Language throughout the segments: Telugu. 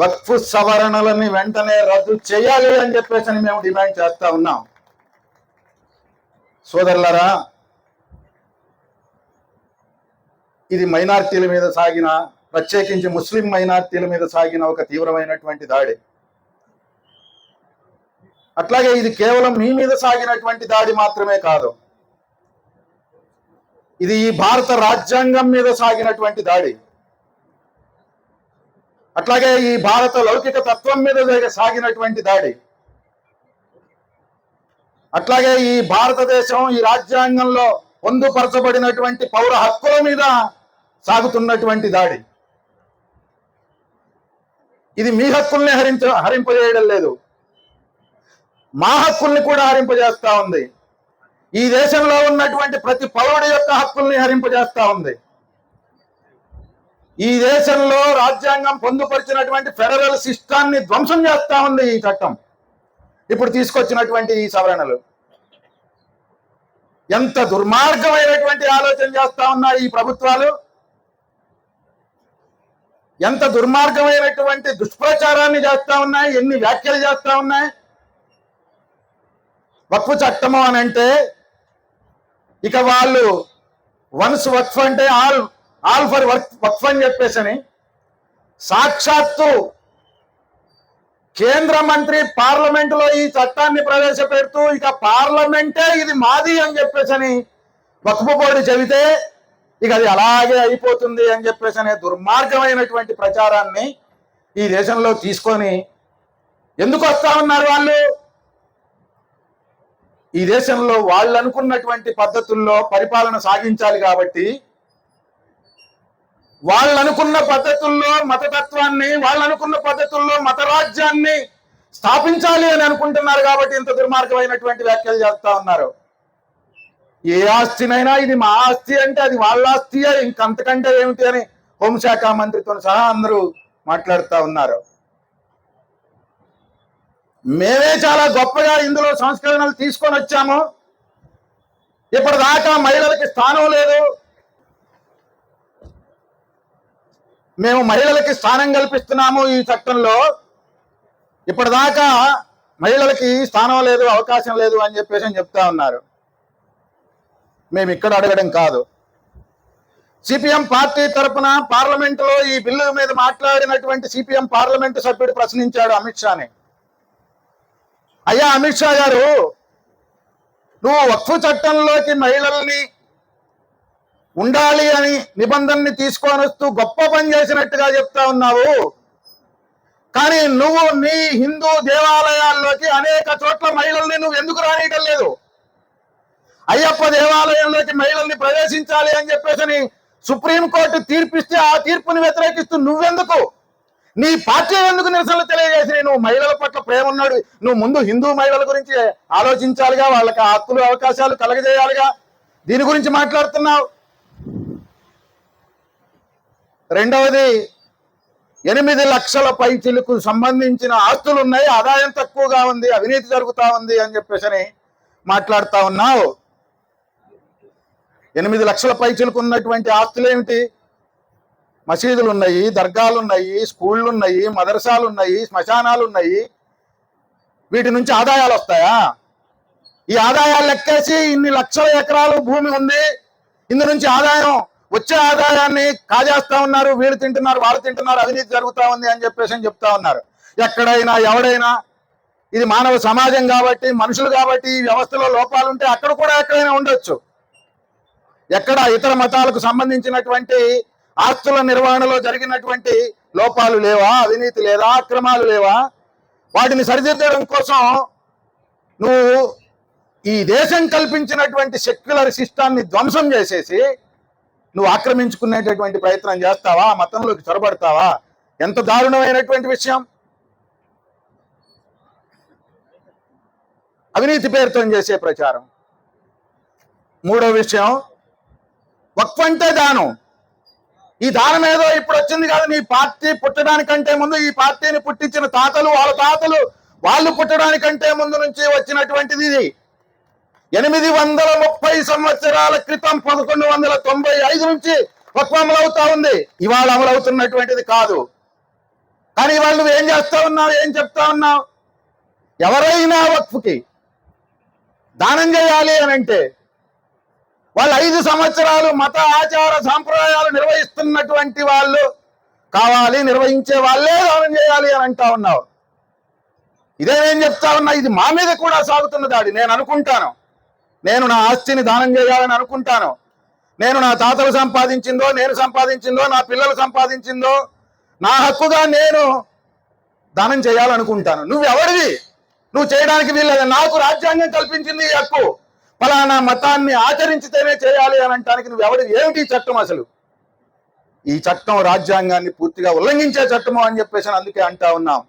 వక్ఫ్ సవరణలని వెంటనే రద్దు చేయాలి అని చెప్పేసి మేము డిమాండ్ చేస్తా ఉన్నాం. సోదరులరా ఇది మైనార్టీల మీద సాగిన ప్రత్యేకించి ముస్లిం మైనార్టీల మీద సాగిన ఒక తీవ్రమైనటువంటి దాడి. అట్లాగే ఇది కేవలం మీ మీద సాగినటువంటి దాడి మాత్రమే కాదు. ఇది ఈ భారత రాజ్యాంగం మీద సాగినటువంటి దాడి. అట్లాగే ఈ భారత లౌకిక తత్వం మీద సాగినటువంటి దాడి. అట్లాగే ఈ భారతదేశం ఈ రాజ్యాంగంలో పొందుపరచబడినటువంటి పౌర హక్కుల మీద సాగుతున్నటువంటి దాడి. ఇది మీ హక్కుల్ని హరించ హరింపజేయడం లేదు. మా హక్కుల్ని కూడా హరింపజేస్తా ఉంది. ఈ దేశంలో ఉన్నటువంటి ప్రతి పౌరుడి యొక్క హక్కుల్ని హరింపజేస్తా ఉంది. ఈ దేశంలో రాజ్యాంగం పొందుపరిచినటువంటి ఫెడరల్ సిస్టాన్ని ధ్వంసం చేస్తా ఉంది ఈ చట్టం. ఇప్పుడు తీసుకొచ్చినటువంటి ఈ సవరణలు. ఎంత దుర్మార్గమైనటువంటి ఆలోచన చేస్తా ఉన్నాయి ఈ ప్రభుత్వాలు. ఎంత దుర్మార్గమైనటువంటి దుష్ప్రచారాన్ని చేస్తా ఉన్నాయి ఎన్ని వ్యాఖ్యలు చేస్తా ఉన్నాయి. వక్ఫ్ చట్టము అని అంటే ఇక వాళ్ళు వన్స్ వక్ఫ్ అంటే ఆల్ ఆల్ ఫర్ వర్క్ వక్ఫ్ అని చెప్పేసని సాక్షాత్తు కేంద్ర మంత్రి పార్లమెంట్లో ఈ చట్టాన్ని ప్రవేశపెడుతూ ఇక పార్లమెంటే ఇది మాది అని చెప్పేసని వక్ఫ్ బోర్డు చెబితే ఇక అది అలాగే అయిపోతుంది అని చెప్పేసి అనే దుర్మార్గమైనటువంటి ప్రచారాన్ని ఈ దేశంలో తీసుకొని ఎందుకు వస్తా ఉన్నారు వాళ్ళు? ఈ దేశంలో వాళ్ళు అనుకున్నటువంటి పద్ధతుల్లో పరిపాలన సాగించాలి కాబట్టి వాళ్ళు అనుకున్న పద్ధతుల్లో మతతత్వాన్ని వాళ్ళు అనుకున్న పద్ధతుల్లో మతరాజ్యాన్ని స్థాపించాలి అని అనుకుంటున్నారు కాబట్టి ఇంత దుర్మార్గమైనటువంటి వ్యాఖ్యలు చేస్తా ఉన్నారు. ఏ ఆస్తినైనా ఇది మా ఆస్తి అంటే అది వాళ్ళ ఆస్తి ఇంకంతకంటే ఏమిటి అని హోంశాఖ మంత్రితో సహా అందరూ మాట్లాడుతూ ఉన్నారు. మేమే చాలా గొప్పగా ఇందులో సంస్కరణలు తీసుకొని వచ్చాము. ఇప్పటిదాకా మహిళలకి స్థానం లేదు. మేము మహిళలకి స్థానం కల్పిస్తున్నాము ఈ చట్టంలో. ఇప్పటిదాకా మహిళలకి స్థానం లేదు అవకాశం లేదు అని చెప్పేసి అని చెప్తా ఉన్నారు. మేము ఇక్కడ అడగడం కాదు. సిపిఎం పార్టీ తరపున పార్లమెంటులో ఈ బిల్లు మీద మాట్లాడినటువంటి సిపిఎం పార్లమెంటు సభ్యుడు ప్రశ్నించాడు అమిత్ షాని. అయ్యా అమిత్ షా గారు నువ్వు వక్ఫ్ చట్టంలోకి మహిళల్ని ఉండాలి అని నిబంధనని తీసుకొని వస్తూ గొప్ప పని చేసినట్టుగా చెప్తా ఉన్నావు. కానీ నువ్వు నీ హిందూ దేవాలయాల్లోకి అనేక చోట్ల మహిళల్ని నువ్వు ఎందుకు రానియటం లేదు? అయ్యప్ప దేవాలయంలోకి మహిళల్ని ప్రవేశించాలి అని చెప్పేసి సుప్రీంకోర్టు తీర్పిస్తే ఆ తీర్పుని వ్యతిరేకిస్తూ నువ్వెందుకు? నీ పార్టీ ఎందుకు నిరసనలు తెలియజేసి నువ్వు మహిళల పట్ల ప్రేమ ఉన్నాడు. నువ్వు ముందు హిందూ మహిళల గురించి ఆలోచించాలిగా వాళ్ళకి హక్కులు అవకాశాలు కలగజేయాలిగా. దీని గురించి మాట్లాడుతున్నావు. రెండవది ఎనిమిది లక్షల పైచిలకు సంబంధించిన ఆస్తులు ఉన్నాయి ఆదాయం తక్కువగా ఉంది అవినీతి జరుగుతూ ఉంది అని చెప్పేసి మాట్లాడుతూ ఉన్నావు. ఎనిమిది లక్షల పైచిలకు ఉన్నటువంటి ఆస్తులు ఏమిటి మసీదులు ఉన్నాయి దర్గాలు ఉన్నాయి స్కూళ్ళు ఉన్నాయి మదర్సాలు ఉన్నాయి శ్మశానాలు ఉన్నాయి వీటి నుంచి ఆదాయాలు వస్తాయా? ఈ ఆదాయాలు లెక్కేసి ఇన్ని లక్షల ఎకరాలు భూమి ఉంది ఇందు నుంచి ఆదాయం వచ్చే ఆదాయాన్ని కాజేస్తా ఉన్నారు వీళ్ళు తింటున్నారు వాళ్ళు తింటున్నారు అవినీతి జరుగుతూ ఉంది అని చెప్పేసి అని చెప్తా ఉన్నారు. ఎక్కడైనా ఎవడైనా ఇది మానవ సమాజం కాబట్టి మనుషులు కాబట్టి ఈ వ్యవస్థలో లోపాలు ఉంటే అక్కడ కూడా ఎక్కడైనా ఉండొచ్చు. ఎక్కడ ఇతర మతాలకు సంబంధించినటువంటి ఆస్తుల నిర్వహణలో జరిగినటువంటి లోపాలు లేవా అవినీతి లేదా అక్రమాలు లేవా? వాటిని సరిదిద్దడం కోసం నువ్వు ఈ దేశం కల్పించినటువంటి సెక్యులర్ సిస్టాన్ని ధ్వంసం చేసేసి నువ్వు ఆక్రమించుకునేటటువంటి ప్రయత్నం చేస్తావా? ఆ మతంలోకి చొరబడతావా? ఎంత దారుణమైనటువంటి విషయం. అవినీతి పేరుతో చేసే ప్రచారం. మూడో విషయం వక్వంటే దానం. ఈ దానం ఏదో ఇప్పుడు వచ్చింది కాదు. నీ పార్టీ పుట్టడానికంటే ముందు ఈ పార్టీని పుట్టించిన తాతలు వాళ్ళ తాతలు వాళ్ళు పుట్టడానికంటే ముందు నుంచి వచ్చినటువంటిది ఇది. ఎనిమిది వందల ముప్పై సంవత్సరాల క్రితం పదకొండు వందల తొంభై ఐదు నుంచి వక్ఫ్ అమలవుతా ఉంది. ఇవాళ అమలవుతున్నటువంటిది కాదు. కానీ వాళ్ళు చేస్తా ఉన్నావు? ఏం చెప్తా ఉన్నావు? ఎవరైనా వక్ఫ్కి దానం చేయాలి అని అంటే వాళ్ళు ఐదు సంవత్సరాలు మత ఆచార సాంప్రదాయాలు నిర్వహిస్తున్నటువంటి వాళ్ళు కావాలి నిర్వహించే వాళ్ళే దానం చేయాలి అని అంటా ఉన్నావు. ఇదే నేను చెప్తా ఉన్నా? ఇది మా మీద కూడా సాగుతున్న దాడి. నేను అనుకుంటాను. నేను నా ఆస్తిని దానం చేయాలని అనుకుంటాను. నేను నా తాతలు సంపాదించిందో నేను సంపాదించిందో నా పిల్లలు సంపాదించిందో నా హక్కుగా నేను దానం చేయాలనుకుంటాను. నువ్వు నువ్వు చేయడానికి వీల్లేదు. నాకు రాజ్యాంగం కల్పించింది ఈ హక్కు. ఫలానా మతాన్ని ఆచరించితేనే చేయాలి అని అంటానికి నువ్వు ఏమిటి చట్టం అసలు? ఈ చట్టం రాజ్యాంగాన్ని పూర్తిగా ఉల్లంఘించే చట్టము అని చెప్పేసి అందుకే అంటా ఉన్నాం.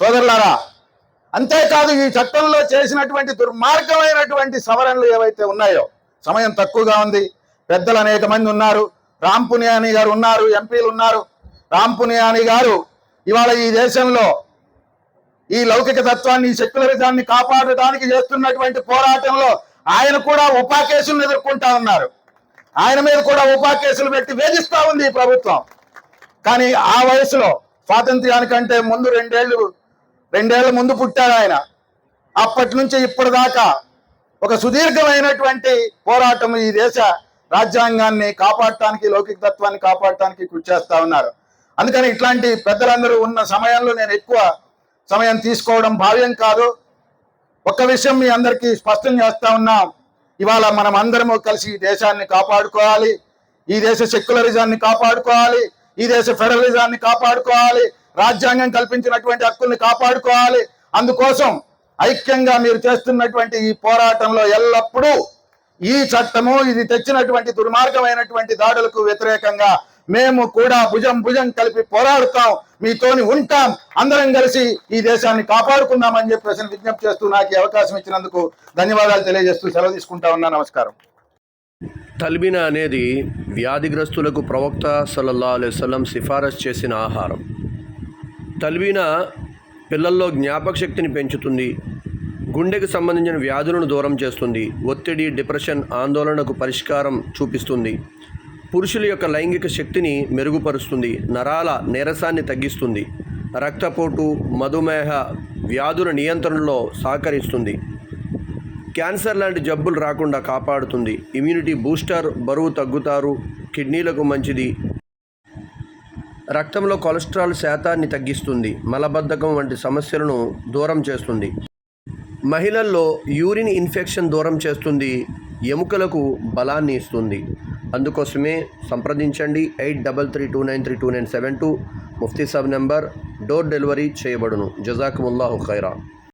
సోదరులారా అంతేకాదు ఈ చట్టంలో చేసినటువంటి దుర్మార్గమైనటువంటి సవరణలు ఏవైతే ఉన్నాయో సమయం తక్కువగా ఉంది. పెద్దలు అనేక మంది ఉన్నారు. రామ్ పునియాని గారు ఉన్నారు ఎంపీలు ఉన్నారు. రామ్ పునియాని గారు ఇవాళ ఈ దేశంలో ఈ లౌకిక తత్వాన్ని ఈ సెక్యులరిజాన్ని కాపాడటానికి చేస్తున్నటువంటి పోరాటంలో ఆయన కూడా ఉపా కేసులను ఎదుర్కొంటా ఉన్నారు. ఆయన మీద కూడా ఉపా కేసులు పెట్టి వేధిస్తా ఉంది ఈ ప్రభుత్వం. కానీ ఆ వయసులో స్వాతంత్ర్యానికంటే ముందు రెండేళ్ళు రెండేళ్ళ ముందు పుట్టాడు ఆయన. అప్పటి నుంచి ఇప్పటిదాకా ఒక సుదీర్ఘమైనటువంటి పోరాటం ఈ దేశ రాజ్యాంగాన్ని కాపాడటానికి లౌకిక తత్వాన్ని కాపాడటానికి కృషి చేస్తా ఉన్నారు. అందుకని ఇట్లాంటి పెద్దలందరూ ఉన్న సమయంలో నేను ఎక్కువ సమయం తీసుకోవడం భావ్యం కాదు. ఒక్క విషయం మీ అందరికీ స్పష్టం చేస్తా ఉన్నాం ఇవాళ మనం అందరము కలిసి ఈ దేశాన్ని కాపాడుకోవాలి. ఈ దేశ సెక్యులరిజాన్ని కాపాడుకోవాలి. ఈ దేశ ఫెడరలిజాన్ని కాపాడుకోవాలి. రాజ్యాంగం కల్పించినటువంటి హక్కుల్ని కాపాడుకోవాలి. అందుకోసం ఐక్యంగా మీరు చేస్తున్నటువంటి ఈ పోరాటంలో ఎల్లప్పుడూ ఈ చట్టము ఇది తెచ్చినటువంటి దుర్మార్గమైనటువంటి దాడులకు వ్యతిరేకంగా మేము కూడా భుజం భుజం కలిపి పోరాడుతాం. మీతోని ఉంటాం. అందరం కలిసి ఈ దేశాన్ని కాపాడుకుందామని చెప్పేసి విజ్ఞప్తి చేస్తూ నాకు అవకాశం ఇచ్చినందుకు ధన్యవాదాలు తెలియజేస్తూ సెలవు తీసుకుంటా ఉన్నా. నమస్కారం. తల్బిన అనేది వ్యాధిగ్రస్తులకు ప్రవక్త సల్లల్లా అలైవల్లం సిఫారసు చేసిన ఆహారం. తల్వీన పిల్లల్లో జ్ఞాపక శక్తిని పెంచుతుంది. గుండెకు సంబంధించిన వ్యాధులను దూరం చేస్తుంది. ఒత్తిడి డిప్రెషన్ ఆందోళనకు పరిష్కారం చూపిస్తుంది. పురుషుల యొక్క లైంగిక శక్తిని మెరుగుపరుస్తుంది. నరాల నీరసాన్ని తగ్గిస్తుంది. రక్తపోటు మధుమేహ వ్యాధుల నియంత్రణలో సహకరిస్తుంది. క్యాన్సర్ లాంటి జబ్బులు రాకుండా కాపాడుతుంది. ఇమ్యూనిటీ బూస్టర్ బరువు తగ్గుతారు. కిడ్నీలకు మంచిది. రక్తంలో కొలెస్ట్రాల్ శాతాన్ని తగ్గిస్తుంది మలబద్ధకం వంటి సమస్యలను దూరం చేస్తుంది. మహిళల్లో యూరిన్ ఇన్ఫెక్షన్ దూరం చేస్తుంది ఎముకలకు బలాన్ని ఇస్తుంది. అందుకోసమే సంప్రదించండి eight double three two nine three two nine seven two Mufti సబ్ నెంబర్ డోర్ డెలివరీ చేయబడును. జజాకుముల్లాహు ఖైరా.